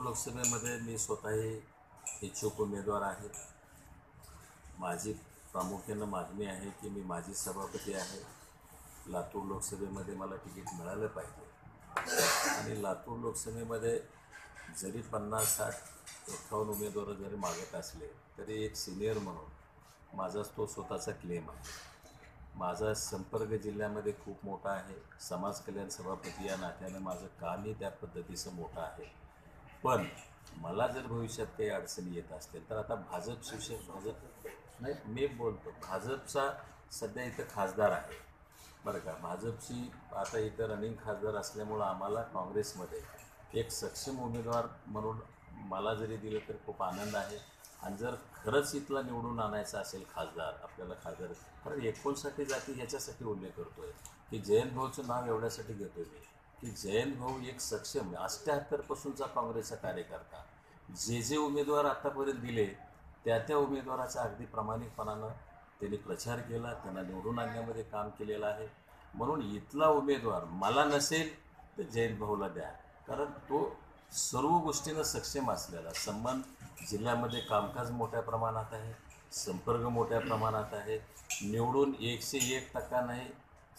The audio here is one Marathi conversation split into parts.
लोकसभेमध्ये मी स्वतःही इच्छुक उमेदवार आहे. माझी प्रामुख्यानं मागणी आहे की मी माजी सभापती आहे. लातूर लोकसभेमध्ये मला तिकीट मिळालं पाहिजे. आणि लातूर लोकसभेमध्ये जरी पन्नास साठ एकावन्न उमेदवार जरी मागत असले तरी एक सिनियर म्हणून माझाच तो स्वतःचा क्लेम आहे. माझा संपर्क जिल्ह्यामध्ये खूप मोठा आहे. समाज कल्याण सभापती या नात्यानं माझं कामही त्या पद्धतीचं मोठं आहे. पण मला जर भविष्यात काही अडचणी येत असतील तर आता भाजप शिवसेना भाजप नाही मी बोलतो भाजपचा सध्या इथं खासदार आहे. बरं का भाजपची आता इथं रनिंग खासदार असल्यामुळं आम्हाला काँग्रेसमध्ये एक सक्षम उमेदवार म्हणून मला जरी दिलं तर खूप आनंद आहे. आणि जर खरंच इथला निवडून आणायचा असेल खासदार आपल्याला खासदार कारण एकोणसाठी जाती ह्याच्यासाठी उल्लेख करतो आहे की जयंत भाऊचं नाव एवढ्यासाठी घेतो मी. की जयंत भाऊ एक सक्षम अष्ट्याहत्तरपासूनचा काँग्रेसचा कार्यकर्ता. जे जे उमेदवार आत्तापर्यंत दिले त्या त्या उमेदवाराचा अगदी प्रामाणिकपणानं त्यांनी प्रचार केला त्यांना निवडून आणण्यामध्ये काम केलेलं आहे. म्हणून इथला उमेदवार मला नसेल तर जयंत भाऊला द्या. कारण तो सर्व गोष्टीनं सक्षम असलेला संबंध जिल्ह्यामध्ये कामकाज मोठ्या प्रमाणात आहे संपर्क मोठ्या प्रमाणात आहे. निवडून एकशे एक टक्का नाही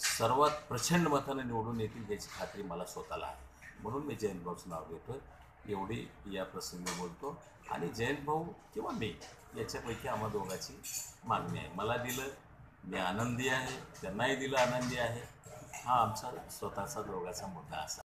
सर्वात प्रचंड मतानं निवडून येतील याची खात्री मला स्वतःला आहे. म्हणून मी जयंत भाऊचं नाव घेतो एवढी या प्रसंगी बोलतो. आणि जयंत भाऊ किंवा मी याच्यापैकी आम्हा दोघांची मागणी आहे. मला दिलं मी आनंदी आहे. त्यांनाही दिलं आनंदी आहे. हा आमचा स्वतःचा दोघाचा मुद्दा असा.